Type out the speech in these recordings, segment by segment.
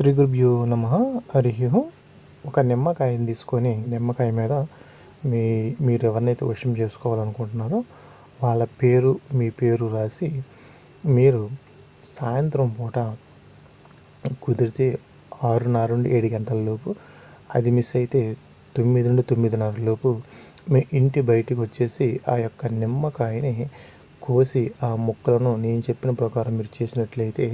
శ్రీ గురుభ్యో నమ. హరి ఒక నిమ్మకాయని తీసుకొని నిమ్మకాయ మీద మీ మీరు ఎవరినైతే వశం చేసుకోవాలనుకుంటున్నారో వాళ్ళ పేరు మీ పేరు రాసి మీరు సాయంత్రం పూట కుదిరితే ఆరున్నర నుండి ఏడు గంటల లోపు అది మిస్ అయితే తొమ్మిది నుండి తొమ్మిదిన్నర లోపు మీ ఇంటి బయటికి వచ్చేసి ఆ యొక్క నిమ్మకాయని కోసి ఆ ముక్కలను నేను చెప్పిన ప్రకారం మీరు చేసినట్లయితే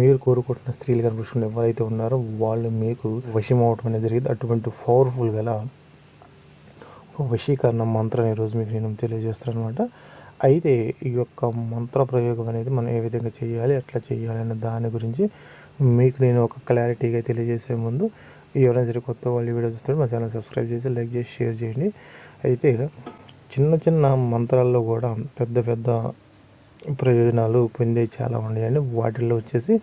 మీరు కోరుకుంటున్న స్త్రీలు కానీ పురుషులు ఎవరైతే ఉన్నారో వాళ్ళు మీకు వశం అవటం అనేది జరిగింది. అటువంటి పవర్ఫుల్ గల ఒక వశీకరణ మంత్రం ఈరోజు మీకు నేను తెలియజేస్తాను అనమాట అయితే ఈ యొక్క మంత్ర ప్రయోగం అనేది మనం ఏ విధంగా చేయాలి ఎట్లా చేయాలి అనే దాని గురించి మీకు నేను ఒక క్లారిటీగా తెలియజేసే ముందు ఎవరైనా సరే కొత్త వాళ్ళు వీడియో చూస్తే మా ఛానల్ సబ్స్క్రైబ్ చేసి లైక్ చేసి షేర్ చేయండి. అయితే చిన్న చిన్న మంత్రాల్లో కూడా పెద్ద పెద్ద ప్రయోజనాలు పొందే చాలా ఉన్నాయండి. వాటిల్లో వచ్చేసి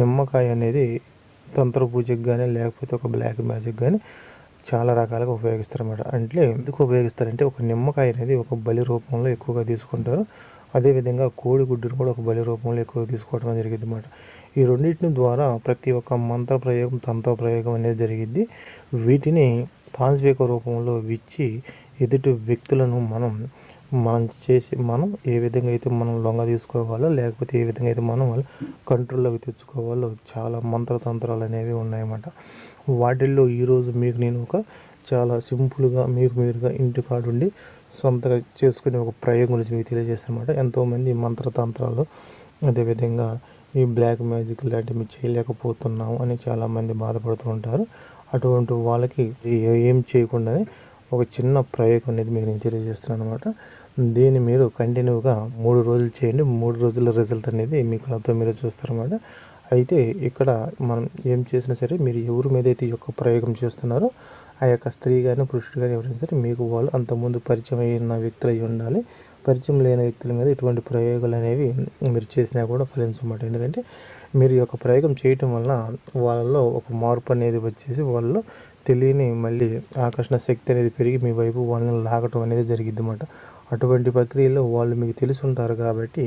నిమ్మకాయ అనేది తంత్ర పూజకి కానీ లేకపోతే ఒక బ్లాక్ మ్యాజిక్ కానీ చాలా రకాలుగా ఉపయోగిస్తారన్నమాట. అంటే ఎందుకు ఉపయోగిస్తారంటే ఒక నిమ్మకాయ అనేది ఒక బలి రూపంలో ఎక్కువగా తీసుకుంటారు. అదేవిధంగా కోడిగుడ్డును కూడా ఒక బలి రూపంలో ఎక్కువగా తీసుకోవడం జరిగింది అనమాట ఈ రెండింటిని ద్వారా ప్రతి ఒక్క మంత్ర ప్రయోగం తంత్ర ప్రయోగం అనేది జరిగింది వీటిని తాంత్రిక రూపంలో ఇచ్చి ఎదుటి వ్యక్తులను మనం మనం చేసి మనం ఏ విధంగా అయితే మనం లొంగ తీసుకోవాలో లేకపోతే ఏ విధంగా అయితే మనం వాళ్ళు కంట్రోల్లోకి తెచ్చుకోవాలో చాలా మంత్రతంత్రాలు అనేవి ఉన్నాయన్నమాట. వాటిల్లో ఈరోజు మీకు నేను ఒక చాలా సింపుల్గా మీకు మీరుగా ఇంటి కాడుండి సొంతగా చేసుకునే ఒక ప్రయోగం గురించి మీకు తెలియజేస్తానమాట ఎంతోమంది మంత్రతంత్రాలు అదేవిధంగా ఈ బ్లాక్ మ్యాజిక్ లాంటివి చేయలేకపోతున్నాము అని చాలామంది బాధపడుతూ ఉంటారు. అటువంటి వాళ్ళకి ఏం చేయకుండానే ఒక చిన్న ప్రయోగం అనేది మీకు నేను తెలియజేస్తున్నాను అనమాట దీన్ని మీరు కంటిన్యూగా మూడు రోజులు చేయండి. మూడు రోజుల రిజల్ట్ అనేది మీకు నాతో మీరు చూస్తారన్నమాట అయితే ఇక్కడ మనం ఏం చేసినా సరే మీరు ఎవరి మీద అయితే ఈ యొక్క ప్రయోగం చేస్తున్నారో ఆ యొక్క స్త్రీ కానీ పురుషుడు కానీ ఎవరైనా సరే మీకు వాళ్ళు అంతకుముందు పరిచయం అయిన వ్యక్తులు అయి ఉండాలి. పరిచయం లేని వ్యక్తుల మీద ఇటువంటి ప్రయోగాలు అనేవి మీరు చేసినా కూడా ఫలించమాట ఎందుకంటే మీరు ఈ యొక్క ప్రయోగం చేయటం వల్ల వాళ్ళలో ఒక మార్పు అనేది వచ్చేసి వాళ్ళలో తెలియని మళ్ళీ ఆకర్షణ శక్తి అనేది పెరిగి మీ వైపు వాళ్ళని లాగటం అనేది జరిగింది అన్నమాట. అటువంటి ప్రక్రియలో వాళ్ళు మీకు తెలిసి ఉంటారు కాబట్టి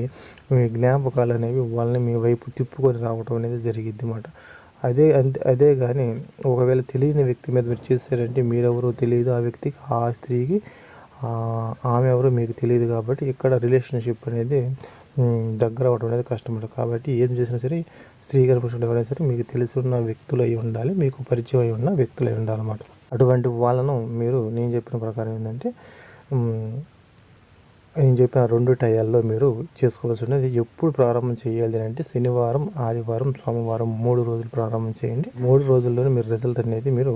మీ జ్ఞాపకాలు అనేవి వాళ్ళని మీ వైపు తిప్పుకొని రావటం అనేది జరిగిద్ది అన్నమాట. అదే అంతే అదే కానీ ఒకవేళ తెలియని వ్యక్తి మీద మీరు చేశారంటే మీరెవరో తెలియదు ఆ వ్యక్తికి ఆ స్త్రీకి ఆమె ఎవరు మీకు తెలియదు కాబట్టి ఇక్కడ రిలేషన్షిప్ అనేది దగ్గర అవ్వడం అనేది కష్టపడదు కాబట్టి ఏం చేసినా సరే స్త్రీ గారి పురుషుడు ఎవరైనా సరే మీకు తెలిసి ఉన్న వ్యక్తులు అయి ఉండాలి మీకు పరిచయం అయి ఉన్న వ్యక్తులు అయి ఉండాలన్నమాట. అటువంటి వాళ్ళను మీరు నేను చెప్పిన ప్రకారం ఏంటంటే నేను చెప్పిన రెండు టయాల్లో మీరు చేసుకోవాల్సి ఉండేది. ఎప్పుడు ప్రారంభం చేయాలి అంటే శనివారం ఆదివారం సోమవారం మూడు రోజులు ప్రారంభం చేయండి. మూడు రోజుల్లోనే మీరు రిజల్ట్ అనేది మీరు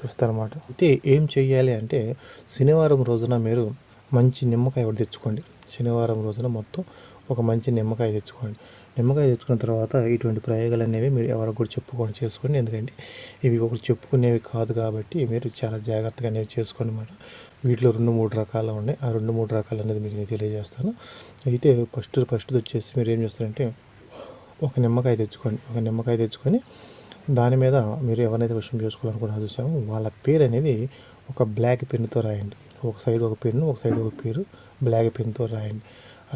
చూస్తారన్నమాట. అయితే ఏం చేయాలి అంటే శనివారం రోజున మీరు మంచి నిమ్మకాయ ఒకటి తెచ్చుకోండి. శనివారం రోజున మొత్తం ఒక మంచి నిమ్మకాయ తెచ్చుకోండి. నిమ్మకాయ తెచ్చుకున్న తర్వాత ఇటువంటి ప్రయోగాలు అనేవి మీరు ఎవరికి కూడా చెప్పుకొని చేసుకోండి. ఎందుకంటే ఇవి ఒకరు చెప్పుకునేవి కాదు కాబట్టి మీరు చాలా జాగ్రత్తగా అనేవి చేసుకోండి అన్నమాట. వీటిలో రెండు మూడు రకాలు ఉన్నాయి. ఆ రెండు మూడు రకాలు అనేది మీకు నేను తెలియజేస్తాను. అయితే ఫస్ట్ ఫస్ట్ వచ్చేసి మీరు ఏం చేస్తారంటే ఒక నిమ్మకాయ తెచ్చుకోండి. ఒక నిమ్మకాయ తెచ్చుకొని దాని మీద మీరు ఎవరైతే విషయం చేసుకోవాలనుకున్నారో చూసామో. వాళ్ళ పేరు అనేది ఒక బ్లాక్ పెన్నుతో రాయండి. ఒక సైడ్ ఒక పెన్ను ఒక సైడ్ ఒక పేరు బ్లాక్ పెన్తో రాయండి.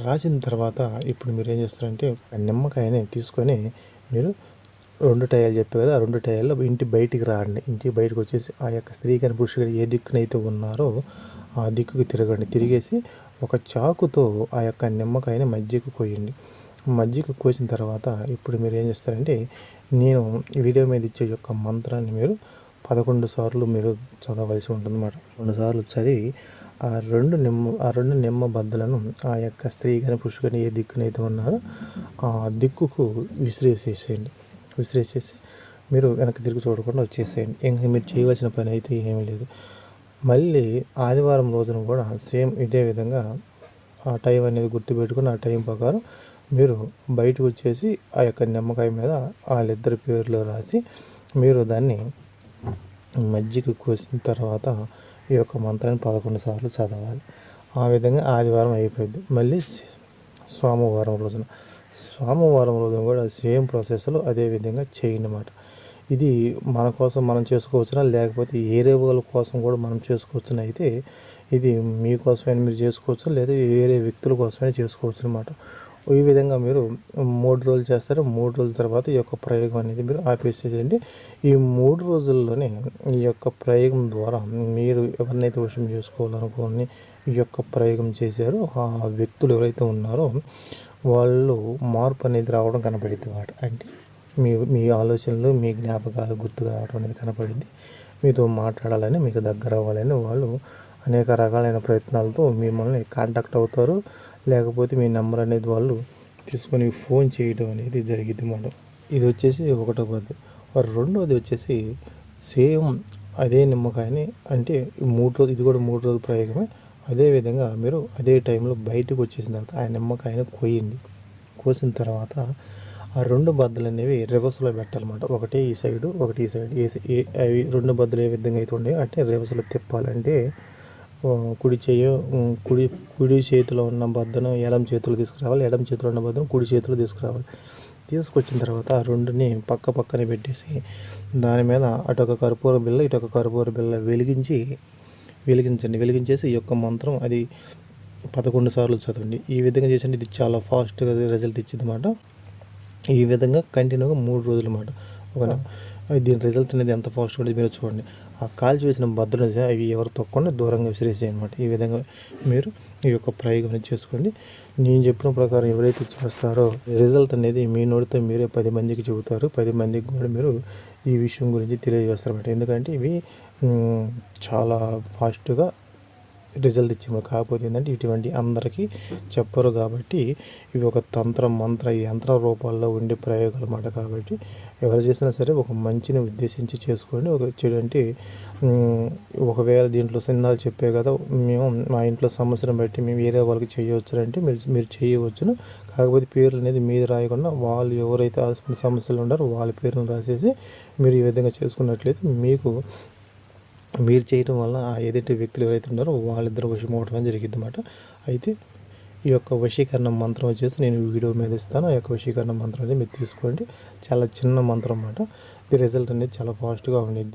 రాసిన తర్వాత ఇప్పుడు మీరు ఏం చేస్తారంటే ఆ నిమ్మకాయని తీసుకొని మీరు రెండు టైర్లు చెప్పే కదా రెండు టైర్లు ఇంటి బయటికి రాండి. ఇంటి బయటకు వచ్చేసి ఆ యొక్క స్త్రీ కానీ పురుషుడు ఏ దిక్కునైతే ఉన్నారో ఆ దిక్కుకి తిరగండి. తిరిగేసి ఒక చాకుతో ఆ యొక్క నిమ్మకాయని మధ్యకు కోయండి. మజ్జిగ కోసిన తర్వాత ఇప్పుడు మీరు ఏం చేస్తారంటే నేను ఈ వీడియో మీద ఇచ్చే యొక్క మంత్రాన్ని మీరు పదకొండు సార్లు మీరు చదవలసి ఉంటుందన్నమాట. రెండు సార్లు చదివి ఆ రెండు నిమ్మ ఆ రెండు నిమ్మ బద్దలను ఆ యొక్క స్త్రీ కానీ పురుషుడు కానీ ఏ దిక్కునైతే ఉన్నారో ఆ దిక్కుకు విసిరేసేసేయండి. విసిరేసేసి మీరు వెనక్కి తిరిగి చూడకుండా వచ్చేసేయండి. ఇంకా మీరు చేయవలసిన పని అయితే ఏమీ లేదు. మళ్ళీ ఆదివారం రోజున కూడా సేమ్ ఇదే విధంగా ఆ టైం అనేది గుర్తుపెట్టుకుని ఆ టైం ప్రకారం మీరు బయటకు వచ్చేసి ఆ యొక్క నిమ్మకాయ మీద వాళ్ళిద్దరి పేర్లు రాసి మీరు దాన్ని మజ్జిగ కోసిన తర్వాత ఈ యొక్క మంత్రాన్ని పదకొండు సార్లు చదవాలి. ఆ విధంగా ఆదివారం అయిపోయింది. మళ్ళీ సోమవారం రోజున. సోమవారం రోజున కూడా సేమ్ ప్రాసెస్లో అదే విధంగా చేయండి అన్నమాట. ఇది మన కోసం మనం చేసుకోవచ్చునా? లేకపోతే ఏరే వాళ్ళ కోసం కూడా మనం చేసుకోవచ్చున? అయితే ఇది మీకోసమైనా మీరు చేసుకోవచ్చు? లేదా వేరే వ్యక్తుల కోసమైనా చేసుకోవచ్చు అనమాట ఈ విధంగా మీరు మూడు రోజులు చేస్తారు. మూడు రోజుల తర్వాత ఈ యొక్క ప్రయోగం అనేది మీరు ఆపేసేయండి ఈ మూడు రోజుల్లోనే ఈ యొక్క ప్రయోగం ద్వారా మీరు ఎవరినైతే వశం చేసుకోవాలనుకోని ఈ యొక్క ప్రయోగం చేశారో ఆ వ్యక్తులు ఎవరైతే ఉన్నారో వాళ్ళు మార్పు అనేది రావడం కనపడింది మాట అంటే మీ మీ ఆలోచనలు మీ జ్ఞాపకాలు గుర్తుకు రావడం అనేది కనపడింది. మీతో మాట్లాడాలని మీకు దగ్గర అవ్వాలని వాళ్ళు అనేక రకాలైన ప్రయత్నాలతో మిమ్మల్ని కాంటాక్ట్ అవుతారు. లేకపోతే మీ నెంబర్ అనేది వాళ్ళు తీసుకొని ఫోన్ చేయడం అనేది జరిగింది మాట ఇది వచ్చేసి ఒకటో పద్ధతి రెండోది వచ్చేసి సేమ్ అదే నిమ్మకాయని అంటే మూడు రోజులు ఇది కూడా మూడు రోజుల ప్రయోగమే. అదే విధంగా మీరు అదే టైంలో బయటకు వచ్చేసిన తర్వాత ఆ నిమ్మకాయని కోయండి. కోసిన తర్వాత ఆ రెండు బద్దలు అనేవి రివర్స్లో పెట్టాలన్నమాట ఒకటి ఈ సైడు ఒకటి ఈ సైడ్ ఏ ఏ- అవి రెండు బద్దలు ఏ విధంగా అయితే ఉన్నాయో అంటే రివర్స్లో తిప్పాలంటే కుడి చేయి కుడి కుడి చేతిలో ఉన్న బద్దను ఎడం చేతిలో తీసుకురావాలి. ఎడం చేతిలో ఉన్న బద్దను కుడి చేతిలో తీసుకురావాలి. తీసుకొచ్చిన తర్వాత ఆ రెండుని పక్క పక్కన పెట్టేసి దాని మీద అటొక కర్పూర బిల్ల ఇటొక కర్పూర బిల్ల వెలిగించి వెలిగించండి. వెలిగించేసి ఈ యొక్క మంత్రం అది పదకొండు సార్లు చదవండి. ఈ విధంగా చేసండి ఇది చాలా ఫాస్ట్గా రిజల్ట్ ఇచ్చింది అన్నమాట. ఈ విధంగా కంటిన్యూగా మూడు రోజులు అన్నమాట. ఒక దీని రిజల్ట్ అనేది ఎంత ఫాస్ట్ ఉండేది మీరు చూడండి. ఆ కాల్చి వేసిన భద్రత అవి ఎవరు తొక్కకుండా దూరంగా విసిరేసాయి అనమాట ఈ విధంగా మీరు ఈ యొక్క ప్రయోగం చేసుకోండి. నేను చెప్పిన ప్రకారం ఎవరైతే చేస్తారో రిజల్ట్ అనేది మీ నోటితో మీరే పది మందికి చెబుతారు. పది మందికి కూడా మీరు ఈ విషయం గురించి తెలియజేస్తారన్నమాట. ఎందుకంటే ఇవి చాలా ఫాస్ట్గా రిజల్ట్ ఇచ్చాము. కాకపోతే ఏంటంటే ఇటువంటి అందరికీ చెప్పరు కాబట్టి ఇవి ఒక తంత్ర మంత్ర యంత్ర రూపాల్లో ఉండే ప్రయోగాలు అన్నమాట కాబట్టి ఎవరు చేసినా సరే ఒక మంచిని ఉద్దేశించి చేసుకోండి. ఒక చెడు అంటే ఒకవేళ దీంట్లో సిన్నాలు చెప్పే కదా మేము మా ఇంట్లో సమస్యను బట్టి మేము వేరే వాళ్ళకి చేయవచ్చు అంటే మీరు మీరు చేయవచ్చును. కాకపోతే పేర్లు అనేది మీద రాయకుండా వాళ్ళు ఎవరైతే సమస్యలు ఉన్నారో వాళ్ళ పేరును రాసేసి మీరు ఈ విధంగా చేసుకున్నట్లయితే మీకు మీరు చేయటం వల్ల ఆ ఎదుటి వ్యక్తులు ఎవరైతే ఉన్నారో వాళ్ళిద్దరు వశం అవడం జరిగింది అనమాట అయితే ఈ యొక్క వశీకరణ మంత్రం వచ్చేసి నేను వీడియో మీద ఇస్తాను. ఆ యొక్క వశీకరణ మంత్రం అనేది మీరు తీసుకోండి. చాలా చిన్న మంత్రం అన్నమాట. ఈ రిజల్ట్ అనేది చాలా ఫాస్ట్గా ఉండేది